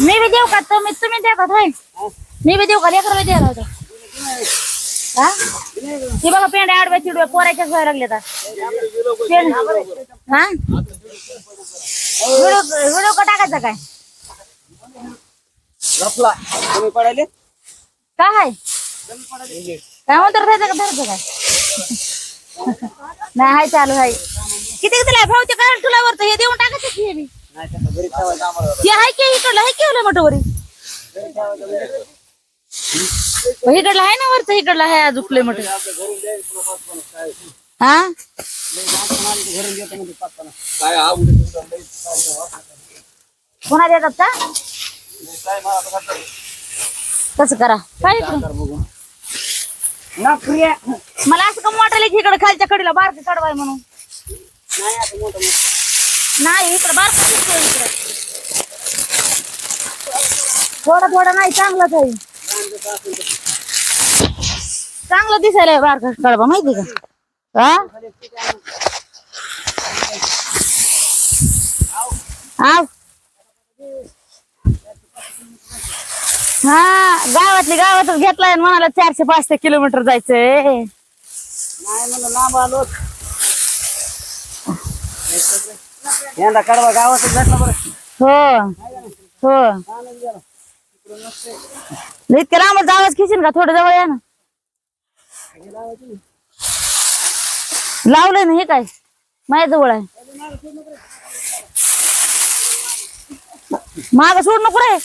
मी बी देऊ का तुम्ही तुम्ही देतात होय मी बी देऊ का लेकर द्यायला होतं हा? ती बघा पेंड्या आडव्या चिडव्या पोराच्या सोय लागले तर हा? व्हिडिओ व्हिडिओ का टाकायचा काय? पडायले? काय आहे काय म्हणतो रे का धरतो काय? नाही हाय चालू हाय. किती दिलाय भाऊ ते कारण तुला वरतं हे देऊन टाकायचं हे बी. की इकडलं की मोठं वरी? इकडलं आहे ना वरचं इकडलं आहे मोठं पाच पन्नास काय हा. पुन्हा देतात का. तसं करा. काय मला असं कम वाटायला की इकडे खालच्या कडीला बारक कडवाय म्हणून. नाही आता मोठं मोठं इकडे. बारक थोडं थोडं नाही चांगलंच आहे. चांगलं दिसायला बारक कळबा माहिती का? हा हा गावातली गावातच घेतलाय म्हणाला चारशे पाचशे किलोमीटर जायचंय. नाही म्हणलं लांब आलो यंदा कडवा गावातच भेटला बरं. हो हो. आनंद गेला इतक्या लांब आवाज खिशीन का? थोडं जवळ या ना. लावलंय ना हे काय? माझ्या जवळ आहे. माग सोड नको रे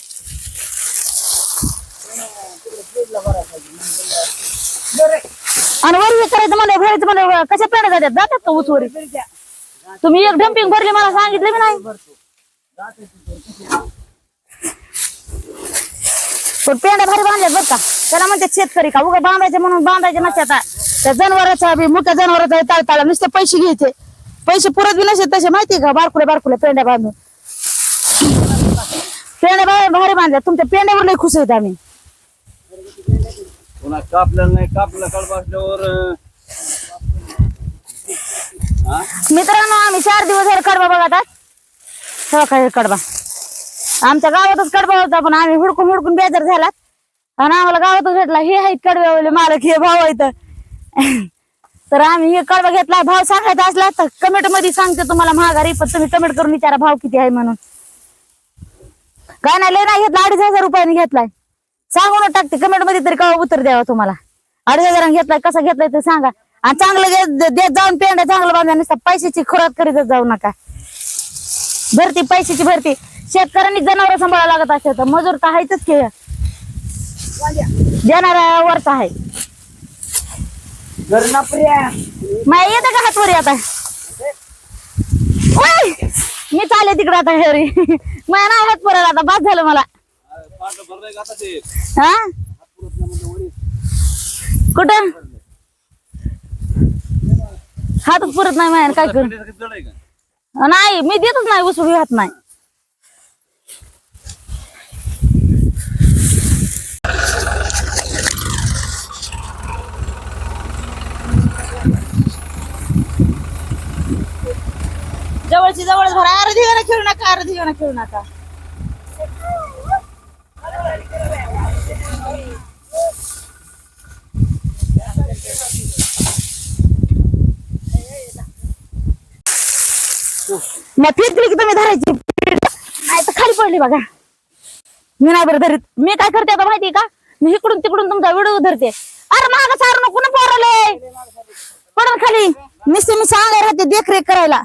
आणि वर हे करायचं म्हणलं भरायचं म्हणलं कशा पेढ्या जातात जातात का ऊसवरी तुम्ही एक डम्पिंग भरली मला सांगितलं मी नाही. पण पेंड्या भारी बांधल्यात बरं का. त्याला म्हणते शेतकरी का? उगा बांधायचे म्हणून बांधायचे नसते आता त्या जनावराचा बी मुख्या जनावराचा ताळताळा. नुसते पैसे घ्यायचे. पैसे पुरत बी नसते तसे माहिती का? बारकुले बारकुले पेंड्या बांधून. पेंड्या भारी बांधल्या तुमच्या पेंड्यावर लई खुश आहेत आम्ही. कापलं नाही कापलं कडबा मित्रांनो आम्ही चार दिवस झाले कडबा बघत आहात. सगळं कडबा. आमच्या गावातच कडबा होता पण आम्ही हुडकून हुडकून बेजार झालात. आणि आम्हाला गावातच भेटला हे आहेत कडब्यावाले मालक हे भाव आहेत. तर आम्ही हे कडबा घेतला भाव सांगायचा असला तर कमेंटमध्ये सांगते तुम्हाला महागारी पण तुम्ही कमेंट करून विचारा भाव किती आहे म्हणून. काय नाही लेना नाही घेतला अडीच हजार रुपयाने घेतलाय. सांगून टाकते कमेंटमध्ये तरी का उत्तर द्यावा तुम्हाला. अडीच हजारांनी घेतलाय कसा घेतलाय ते सांगा. आणि चांगलं घे- देत जाऊन पेंड्या चांगलं बांधा नुसतं पैशाची खुराक करीतच जाऊ नका. भरती पैशाची भरती. शेतकऱ्यांनी जनावर सांभाळावं लागत असते तर मजूर तर आहेतच की. जनावरावरच आहे. घरी ना प्रिया. माय येतं का हातवरी आता ओय! मी चालले तिकडे आता घरी. माझ्या नाही हात पुरायला आता बस झालं मला. पांढरं भरलंय का आता ते? हा? पुरत. कुठं? हातच पुरत नाही माझ्या काय करू? नाही मी देतच नाही उसू हात नाही. जवळची जवळ भरा अर्धी वेळा खेळू नका अर्धी वेळा खेळू नका. मग फिरली की तुम्ही धरायची. नाही तर खाली पडली बघा. मी नाही बरं धरीत. मी काय करते आता माहितीये का? मी इकडून तिकडून तुमचा व्हिडिओ धरते. अरे माग सार नको ना पोरले. पडन खाली. मिस्त्री मी सांगाय राहते देखरेख करायला.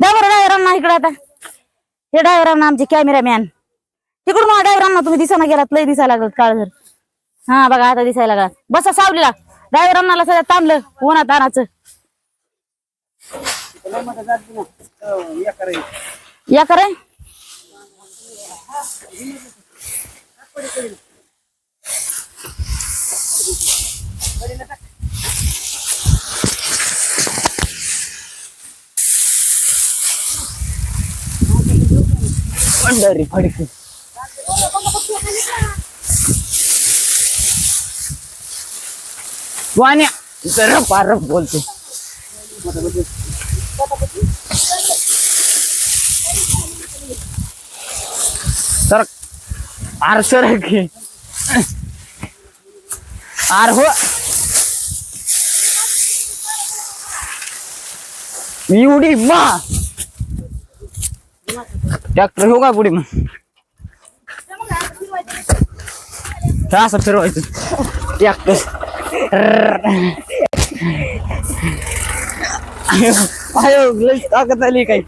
ड्रायव्हर ड्रायव्हरांना इकडे आता. हे ड्रायव्हरांना आमचे कॅमेरामॅन. तिकडून मला ड्रायव्हरांना तुम्ही दिसाना गेलात लय दिसायला लागलं काळ जर हा बघा आता दिसायला लागला बसा सावलीला. ड्रायव्हरांना सगळ्यात ताणलं. उन्हात ताणाचं या करे. पंढरी फडकी. वाण्या जरा पार बोलते. आर सर की. आर हो. एवढी मा ट्रॅक्टर हो का पुढे मग? काय असं फिरवायचं. ट्रॅक्टर. आयो लई ताकद आली काही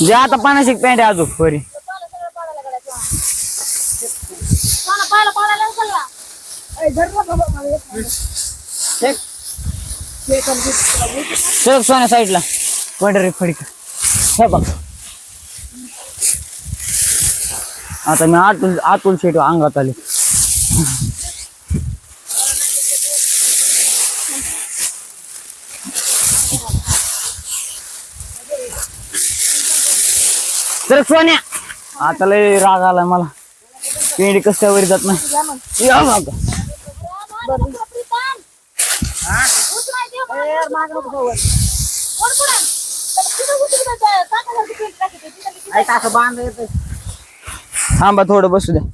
जे आता पाण्याची पॅन्ट आहे अजून बरी सर सोन्या साईडला. पंढरी फडक. हे बघ. आता मी आतून आतून शेट अंगात आले. तर सोन्या. आता लय राग आलाय मला. पेंडी कस जात नाही या मग असं बांध येतं थांबा थोडं बसू द्या.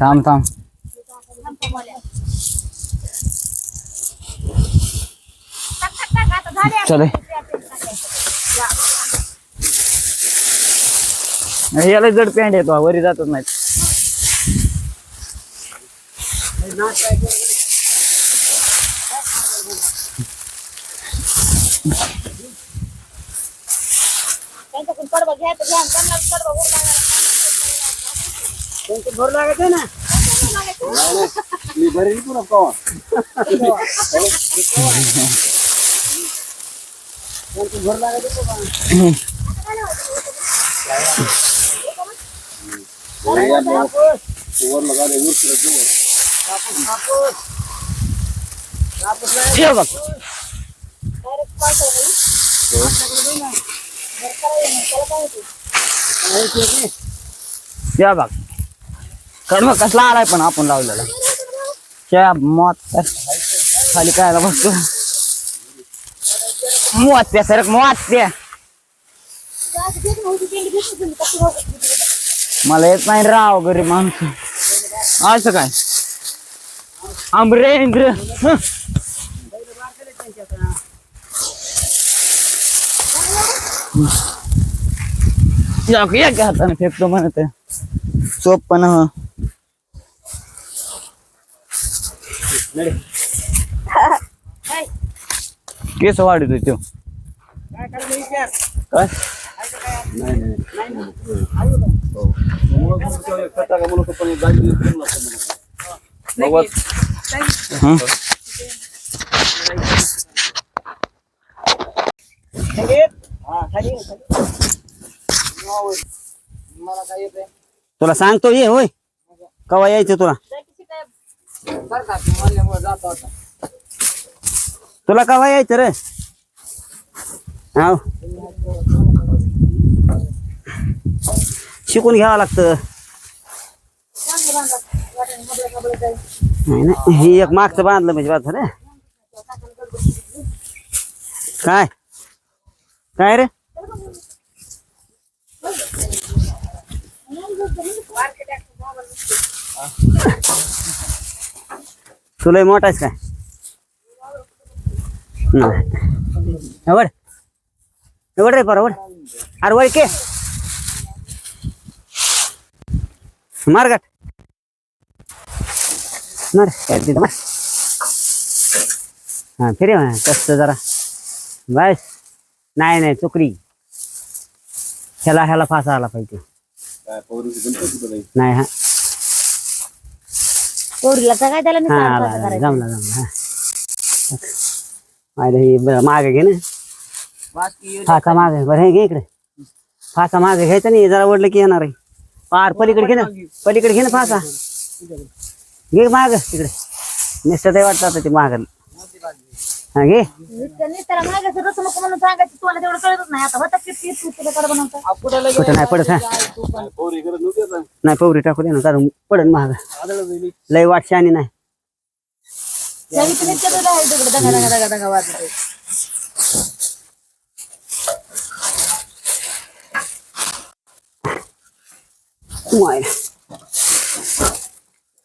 थांब थांब. चल। याला जड पॅन्ट येतो वरी जातच नाही भर लागत ना? मी भरेल पुन्हा कवा बाग भर बघ या बघ. कडम कसला आलाय पण आपण लावलेला. त्या मत खाली काय बघतो मोत त्या सरक मोत त्या मला येत नाही राव गरीब माणूस असं काय अमरेंद्र हं. या एका हाताने फेकतो म्हणत सोप पण हं. केस वाढतोय तो काय नाही नाही. हं? हा? तुला सांगतो ये होय. कवा यायचं तुला बरं का तू म्हणल्यामुळे जातो आता तुला कवा यायचं रे? हाव. शिकून घ्यावं लागतं. नाही ना ही एक मागचं बांधलं म्हणजे बात रे. काय? काय रे? तुला मोठाच काय? एवढ एवढ रे बरोबर अरे वळ के. मारगट मार मार. हा फिरे जरा. बस. नाही नाही चुकडी ह्याला ह्याला फासा आला पाहिजे. नाही हा. पोरीला काय त्याला? जमला जमला हा. माझं हे ब- मागे घे ना. फासा मागे बरं हे घे इकडे. फासा मागे घ्यायचा नाही जरा वडलं की येणार आहे. पार पलीकडे घे ना. पलीकडे घे ना फासा. घे माग तिकडे. निसतं ते वाटतं आता ते माग. हा घे. कुठं नाही पडत हा. नाही पवरी टाकू दे ना कारण पडन महाग. लय वाटशी आणि नाही. त्यावेळी तुम्ही आहे तिकडे दगा दगा दगा दगा वाजत आहे. माय.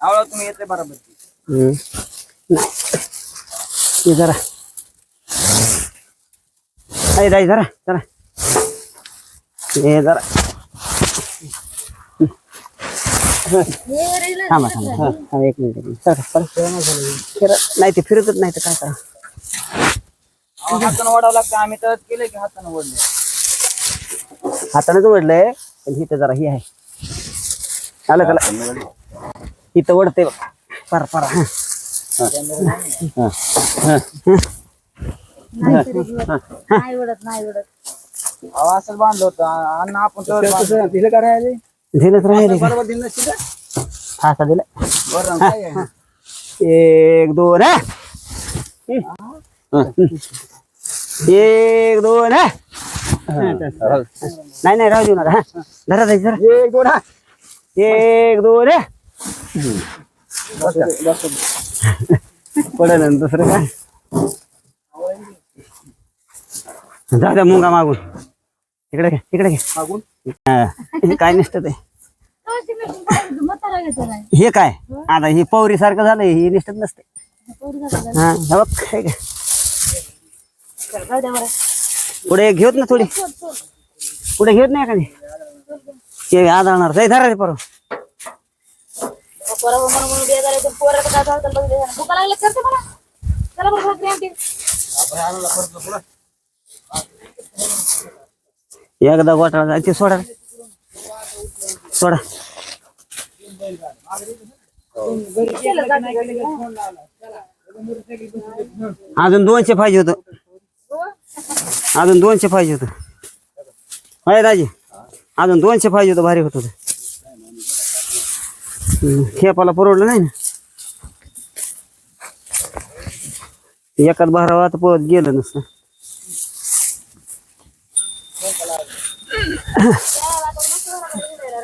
आवळा तुम्ही येते बरोबर हम्म. नाही हे जरा दाई जरा जरा हे जरा हे थांबा थांबा. हा, हा, एक मिनिट एक मिनिट. सर. फिरत नाही ते फिरतच नाही तर काय करा? हातानं ओढावं लागतं. आम्ही तर केले की हातानं ओढले हातानेच ओढलंय पण इथं जरा ही आहे. आलं त्याला इथं ओढते बघ. पर पर. हा. नाही उडत नाही उडत अहो असं बांधलं होतं. अन्न आपण तर तर तिला काय राहिले दिलंच राहिले का? बरोबर दिलं नसती का? फासा दिला बरं काय आहे? एक दोन हा. एक दोन हा. नाही नाही राहू देऊ नका हा धरा जरा एक दोन हा. एक दोन हा. बस, बस. पडेल दुसरं काय जा द्या मुंगा मागून इकडे घे इकडे घे मागून काय नसतं ते. हे काय? आता हे पौरी सारखं झालंय हे निष्ठत नसते. हा बघ पुढे घेऊत ना थोडी. पुढे घेत नाही एखादी? ते आदळणार जाई धरा रे परवा पोरं म्हणून म्हणून बिया झाले, ते पोराचं काय झालं तर बघितलं जाणार. भुका लागल्या करते मला चला बरं भाकरी एकदा गोटाळा जायचे सोडा. सोडा. अजून दोनशे पाहिजे होतं. अजून दोनशे पाहिजे होतं. अरे दाजी? अजून दोनशे पाहिजे होतं भारी होत होतं खेपाला परवडलं नाही ना? एकाच भारावा तर पळत गेलं नसतं.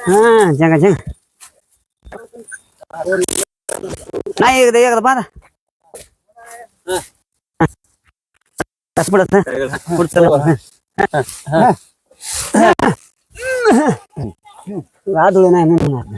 हा जगा जगा नाही एकदा एकदा बाधा असं पडत ना पुढचं आदळ नाही म्हणून आता.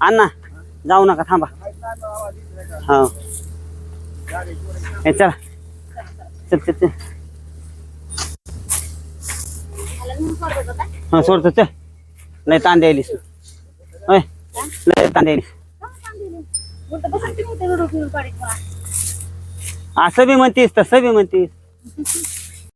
अण्णा जाऊ नका थांबा. हो. हे चला. चल चल चल. हा सोडतो चल. लय तांदे द्यायलीस होय. लय तांदे द्यायलीस. असं बी म्हणतीस तसं बी म्हणतीस.